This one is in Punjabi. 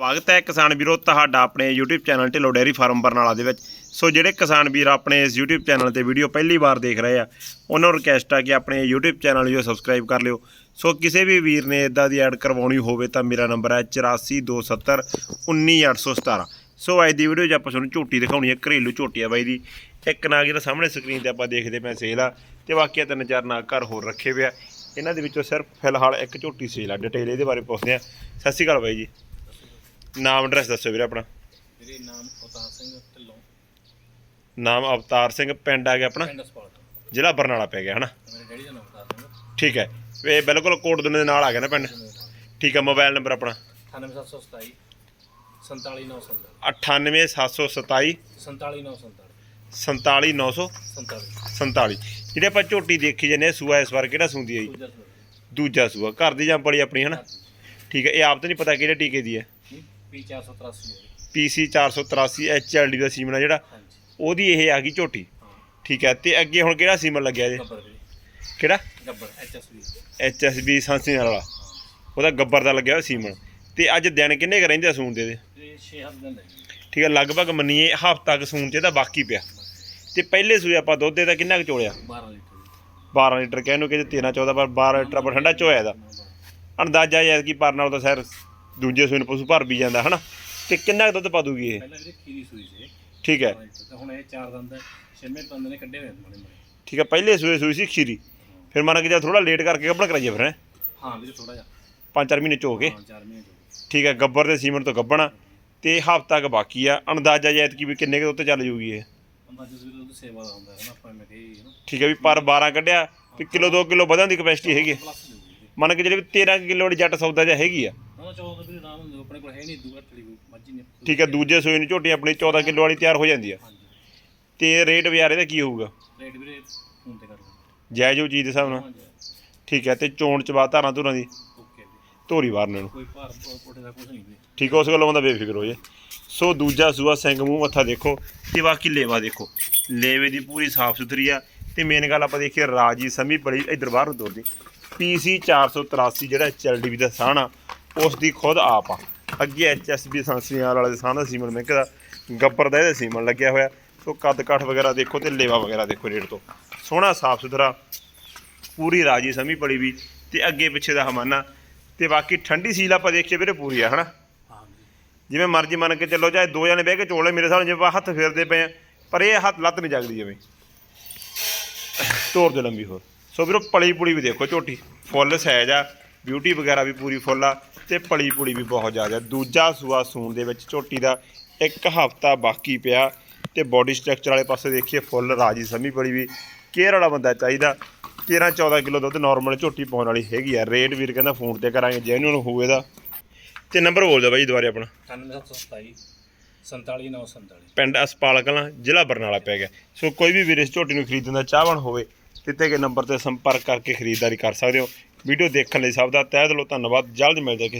ਸਵਾਗਤ ਹੈ ਕਿਸਾਨ ਵੀਰੋ ਤੁਹਾਡਾ ਆਪਣੇ YouTube channel Dhillon dairy farm Barnala ਦੇ ਵਿੱਚ। ਸੋ ਜਿਹੜੇ ਕਿਸਾਨ ਵੀਰ ਆਪਣੇ ਇਸ YouTube ਚੈਨਲ ਤੇ ਵੀਡੀਓ ਪਹਿਲੀ ਵਾਰ ਦੇਖ ਰਹੇ ਆ, ਉਹਨਾਂ ਨੂੰ ਰਿਕਵੈਸਟ ਆ ਕਿ ਆਪਣੇ YouTube ਚੈਨਲ ਨੂੰ ਸਬਸਕ੍ਰਾਈਬ ਕਰ ਲਿਓ। ਸੋ ਕਿਸੇ ਵੀ ਵੀਰ ਨੇ ਇਦਾਂ ਦੀ ਐਡ ਕਰਵਾਉਣੀ ਹੋਵੇ ਤਾਂ ਮੇਰਾ ਨੰਬਰ ਹੈ 8427 19817 ਸੋ ਅੱਜ ਦੀ ਵੀਡੀਓ 'ਚ ਆਪਾਂ ਤੁਹਾਨੂੰ ਝੋਟੀ ਦਿਖਾਉਣੀ ਹੈ, ਘਰੇਲੂ ਝੋਟੀ ਆ ਬਾਈ ਦੀ। ਇੱਕ ਨਾਗ ਜਿਹੜਾ ਸਾਹਮਣੇ ਸਕਰੀਨ ਤੇ ਆਪਾਂ ਦੇਖਦੇ ਪਏ ਸੇਲ ਆ, ਤੇ ਬਾਕੀ ਤਿੰਨ ਚਾਰ ਨਾਗ ਘਰ ਹੋਰ ਰੱਖੇ ਹੋਏ ਆ। ਇਹਨਾਂ ਦੇ ਵਿੱਚੋਂ ਸਿਰਫ ਫਿਲਹਾਲ ਇੱਕ ਝੋਟੀ ਸੇਲ ਆ, ਡਿਟੇਲ ਇਹਦੇ ਬਾਰੇ ਪੁੱਛਦੇ ਆ ਸਤਿ ਸ਼੍ਰੀ ਅਕਾਲ ਬਾਈ ਜੀ। ਨਾਮ ਐਡਰੈਸ ਦੱਸੋ ਵੀਰੇ ਆਪਣਾ। ਮੇਰੇ ਨਾਮ ਅਵਤਾਰ ਸਿੰਘ ਢਿੱਲੋਂ। ਨਾਮ ਅਵਤਾਰ ਸਿੰਘ ਪਿੰਡ ਆ ਗਿਆ ਆਪਣਾ? ਪਿੰਡ ਜ਼ਿਲ੍ਹਾ ਬਰਨਾਲਾ ਪੈ ਗਿਆ ਹਨਾ? ਮੇਰੇ ਡੈਡੀ ਦਾ ਨਾਮ ਅਵਤਾਰ ਸਿੰਘ ਠੀਕ ਹੈ। ਇਹ ਬਿਲਕੁਲ ਕੋਟ ਦੁਨੇ ਦੇ ਨਾਲ ਆ ਗਿਆ ਨਾ ਪਿੰਡ? ਠੀਕ ਹੈ ਮੋਬਾਈਲ ਨੰਬਰ ਆਪਣਾ? 98727 47947 98727 47947 47947 47 ਜਿਹੜੇ ਆਪਾਂ ਝੋਟੀ ਦੇਖੀ ਆ ਸੂਆ ਇਸ ਵਾਰ ਕਿਹੜਾ ਸੂੰਦੀ ਹੈ ਜੀ? ਦੂਜਾ ਸੂਆ। ਘਰ ਦੀ ਜੰਪਲੀ ਆਪਣੀ ਹਨਾ? ਠੀਕ ਹੈ ਇਹ ਆਪ ਤਾਂ ਨਹੀਂ ਪਤਾ ਕਿਹੜੇ ਟੀਕੇ ਦੀ ਹੈ। ਪੀ 483 ਹੈ PC 483 HLD ਦਾ ਸੀਮਨ ਆ ਜਿਹੜਾ ਹਾਂਜੀ। ਉਹਦੀ ਇਹ ਆ ਗਈ ਝੋਟੀ। ਠੀਕ ਹੈ ਤੇ ਅੱਗੇ ਹੁਣ ਕਿਹੜਾ ਸੀਮਨ ਲੱਗਿਆ ਜੀ? ਗੱਬਰ ਵੀਰੇ। ਕਿਹੜਾ? ਗੱਬਰ ਐਚਐਸਵੀ HSB ਸੰਸੀਆਂ ਵਾਲਾ। ਉਹਦਾ ਗੱਬਰ ਦਾ ਲੱਗਿਆ ਹੋਇਆ ਸੀਮਨ। ਤੇ ਅੱਜ ਦਿਨ ਕਿੰਨੇ ਕ ਰਹਿੰਦੇ ਆ ਸੂਣ ਦੇ? 6 ਹਫ਼ਤੇ ਦਾ ਲੈ ਠੀਕ ਹੈ ਲਗਭਗ ਮੰਨੀਏ ਹਫ਼ਤਾ ਕ ਸੂਣ ਚ ਇਹਦਾ ਬਾਕੀ ਪਿਆ। ਤੇ ਪਹਿਲੇ ਸੂਏ ਆਪਾਂ ਦੁੱਧ ਇਹਦਾ ਕਿੰਨਾ ਕੁ ਚੋਲਿਆ? 12 ਲੀਟਰ 12 ਲੀਟਰ ਕਹਿ ਨੂੰ ਕਿ 13 14 ਪਰ 12 ਲੀਟਰ ਆਪਾਂ ਠੰਡਾ ਚੋਇਆ ਇਹਦਾ। ਅੰਦਾਜ਼ਾ ਯਾਰ ਕੀ ਪਰ ਨਾਲ ਤਾਂ ਸਰ ਦੂਜੇ ਸੂਏ ਨੂੰ ਪਸ਼ੂ ਭਰ ਵੀ ਜਾਂਦਾ ਹਨਾ? ਤੇ ਕਿੰਨਾ ਕੁ ਦੁੱਧ ਪਾ ਦੂਗੀ ਇਹ? ਪਹਿਲਾਂ ਵੀਰੇ ਖੀਰੀ ਸੂਈ ਸੀ। ਠੀਕ ਹੈ। 12 ਲੀਟਰ ਤੇ ਹੁਣ ਇਹ ਚਾਰ ਦੰਦ ਛੇਵੇਂ ਦੰਦ ਨੇ ਕੱਢੇ ਹੋਏ ਨੇ ਮਾੜੇ ਮਾੜੇ। ਠੀਕ ਹੈ ਪਹਿਲੇ ਸੂਏ ਸੂਈ ਸੀ ਖੀਰੀ। ਫਿਰ ਮੰਨ ਕੇ ਜੇ ਥੋੜਾ ਲੇਟ ਕਰਕੇ ਗੱਭਣ ਕਰਾਈਏ ਫਿਰ ਹੈਂ? ਹਾਂ ਵੀਰੇ ਥੋੜਾ ਜਿਹਾ। ਪੰਜ ਚਾਰ ਮਹੀਨੇ ਚੋ ਕੇ ਹਾਂ 4 ਮਹੀਨੇ ਤੋਂ ਠੀਕ ਹੈ ਗੱਬਰ ਤੇ ਸੀਮਨ ਤੋਂ ਗੱਭਣਾ ਤੇ ਹਫ਼ਤਾ ਕ ਬਾਕੀ ਆ। ਅੰਦਾਜ਼ਾ ਜੈਤ ਕੀ ਵੀ ਕਿੰਨੇ ਕੁ ਉੱਤੇ ਚੱਲ ਜੂਗੀ ਇਹ? ਅੰਦਾਜ਼ਾ ਵੀਰੇ ਉਹਦੀ ਸੇਵਾ ਦਾ ਹੁੰਦਾ ਹੈ ਨਾ ਆਪਾਂ ਮੈਂ ਕਹੀ ਹੈ ਨਾ ਠੀਕ ਹੈ ਵੀ ਪਰ 12 ਕੱਢਿਆ ਤੇ ਕਿਲੋ 2 ਕਿਲੋ ਵਧਣ ਦੀ ਕਪੈਸਿਟੀ ਹੈਗੀ ਹੈ। ਪਲੱਸ ਮੰਨ ਕੇ ਜਿਹੜੇ 13 ਕੁ ਕਿਲੋ ਵਾਲੀ ਜੱਟ ਸੌਦਾ ਜਿਹਾ ਹੈਗੀ ਆ। ਹਾਂ ਚੌਦਾਂ ਵੀਰੇ ਆਰਾਮ ਨਾਲ ਆਪਣੇ ਕੋਲ ਹੈ ਨਹੀਂ ਦੂਗਾ ਥੜੀ ਮੱਝੀ ਨੇ ਠੀਕ ਹੈ ਦੂਜੇ ਸੂਏ ਨੂੰ ਝੋਟੀ ਆਪਣੀ 14 ਕਿਲੋ ਵਾਲੀ ਤਿਆਰ ਹੋ ਜਾਂਦੀ ਆ। ਹਾਂਜੀ। ਤੇ ਰੇਟ ਵਿਚਾਰੇ ਦਾ ਕੀ ਹੋਊਗਾ? ਰੇਟ ਵੀਰੇ ਫੋਨ ਤੇ ਕਰ ਦਿਓ। ਜਾਇਜ਼ ਚੀਜ਼ ਦੇ ਹਿਸਾਬ ਨਾਲ? ਹਾਂਜੀ ਠੀਕ ਹੈ ਤੇ ਚੋਣ ਚ ਬਾਅਦ ਧਾਰਾਂ ਧੁਰਾਂ ਦੀ? ਓਕੇ ਵੀਰੇ ਧੋਰੀ ਵਾਰਨ ਨੂੰ ਕੋਈ ਭਾਰ ਕੋਟੇ ਦਾ ਕੁਝ ਨਹੀਂ ਵੀਰੇ ਠੀਕ ਹੈ ਉਸ ਗੱਲੋਂ ਬੰਦਾ ਬੇਫਿਕਰ ਹੋ ਜੇ ਸੋ ਦੂਜਾ ਸੂਆ ਸਿੰਘ ਮੂੰਹ ਮੱਥਾ ਦੇਖੋ ਤੇ ਬਾਕੀ ਲੇਵਾ ਦੇਖੋ। ਲੇਵੇ ਦੀ ਪੂਰੀ ਸਾਫ਼ ਸੁਥਰੀ ਆ ਤੇ ਮੇਨ ਗੱਲ ਆਪਾਂ ਦੇਖੀਏ ਰਾਜੀ ਸਮੀ ਬੜੀ ਇਧਰ ਬਾਹਰ ਨੂੰ ਤੋਰਦੀ PC 483 ਜਿਹੜਾ HLDB ਦਾ ਸਾਹ ਆ ਉਸ ਦੀ ਖੁਦ ਆਪ ਆ। ਅੱਗੇ HSB ਸੰਸੀਆਂ ਵਾਲੇ ਦੇ ਸਾਹ ਦਾ ਸੀਮਨ ਮੈਂ ਦਾ ਗੱਬਰ ਦਾ ਇਹਦਾ ਸੀਮਨ ਲੱਗਿਆ ਹੋਇਆ। ਸੋ ਕੱਦ ਕਾਠ ਵਗੈਰਾ ਦੇਖੋ ਤੇ ਲੇਵਾ ਵਗੈਰਾ ਦੇਖੋ ਰੇਟ ਤੋਂ। ਸੋਹਣਾ ਸਾਫ਼ ਸੁਥਰਾ ਪੂਰੀ ਰਾਜੀ ਸਮੀ ਪੜੀ ਵੀ ਤੇ ਅੱਗੇ ਪਿੱਛੇ ਦਾ ਹਮਾਨਾ। ਤੇ ਬਾਕੀ ਠੰਡੀ ਸੀਲ ਆਪਾਂ ਦੇਖੀਏ ਵੀਰੇ ਪੂਰੀ ਆ, ਹਨਾ? ਹਾਂ ਜਿਵੇਂ ਮਰਜ਼ੀ ਮੰਨ ਕੇ ਚੱਲੋ, ਚਾਹੇ ਦੋ ਜਣੇ ਬਹਿ ਕੇ ਚੋਲੇ ਮੇਰੇ ਸਾਹਮਣੇ ਜਿਵੇਂ ਆਪਾਂ ਹੱਥ ਫੇਰਦੇ ਪਏ ਆ, ਪਰ ਇਹ ਹੱਥ ਲੱਤ ਨਹੀਂ ਜਗਦੀ ਜਿਵੇਂ ਤੋਰ ਦੇ ਲੰਬੀ ਹੋਰ। ਸੋ ਵੀਰੋ ਪਲੀ ਪੁਲੀ ਵੀ ਦੇਖੋ ਝੋਟੀ, ਫੁੱਲ ਸਾਈਜ਼ ਆ। ਬਿਊਟੀ ਵਗੈਰਾ ਵੀ ਪੂਰੀ ਫੁੱਲ ਆ ਤੇ ਪਲੀ ਪੁਲੀ ਵੀ ਬਹੁਤ ਜ਼ਿਆਦਾ। ਦੂਜਾ ਸੂਆ ਸੂਣ ਦੇ ਵਿੱਚ ਝੋਟੀ ਦਾ ਇੱਕ ਹਫਤਾ ਬਾਕੀ ਪਿਆ ਤੇ ਬਾਡੀ ਸਟਰਕਚਰ ਵਾਲੇ ਪਾਸੇ ਦੇਖੀਏ ਫੁੱਲ ਰਾਜੀ ਸਮੀ ਪਲੀ ਵੀ। ਕੇਅਰ ਵਾਲਾ ਬੰਦਾ ਚਾਹੀਦਾ। 13 14 ਕਿਲੋ ਦੁੱਧ ਨਾਰਮਲ ਝੋਟੀ ਪਾਉਣ ਵਾਲੀ ਹੈਗੀ ਆ। ਰੇਟ ਵੀਰ ਕਹਿੰਦਾ ਫੋਨ ਤੇ ਕਰਾਂਗੇ ਜੈਨੂਨ ਹੋਵੇ ਦਾ ਤੇ ਨੰਬਰ ਬੋਲ ਦਿਓ ਬਾਈ ਦੁਬਾਰੇ ਆਪਣਾ। 9727 47947 ਪਿੰਡ ਅਸਪਾਲ ਕਲਾਂ ਜ਼ਿਲ੍ਹਾ ਬਰਨਾਲਾ ਪੈ ਗਿਆ। ਸੋ ਕੋਈ ਵੀ ਵੀਰ ਇਸ ਝੋਟੀ ਨੂੰ ਖਰੀਦਣ ਦਾ ਚਾਹਵਣ ਹੋਵੇ ਦਿੱਤੇ ਗਏ ਨੰਬਰ ਤੇ ਸੰਪਰਕ ਕਰਕੇ ਖਰੀਦਦਾਰੀ ਕਰ ਸਕਦੇ ਹੋ। ਵੀਡੀਓ ਦੇਖਣ ਲਈ ਸਭ ਦਾ ਤਹਿ ਦਿਲੋਂ ਧੰਨਵਾਦ। ਜਲਦ ਮਿਲਦੇ ਹਾਂ ਕਿਸੇ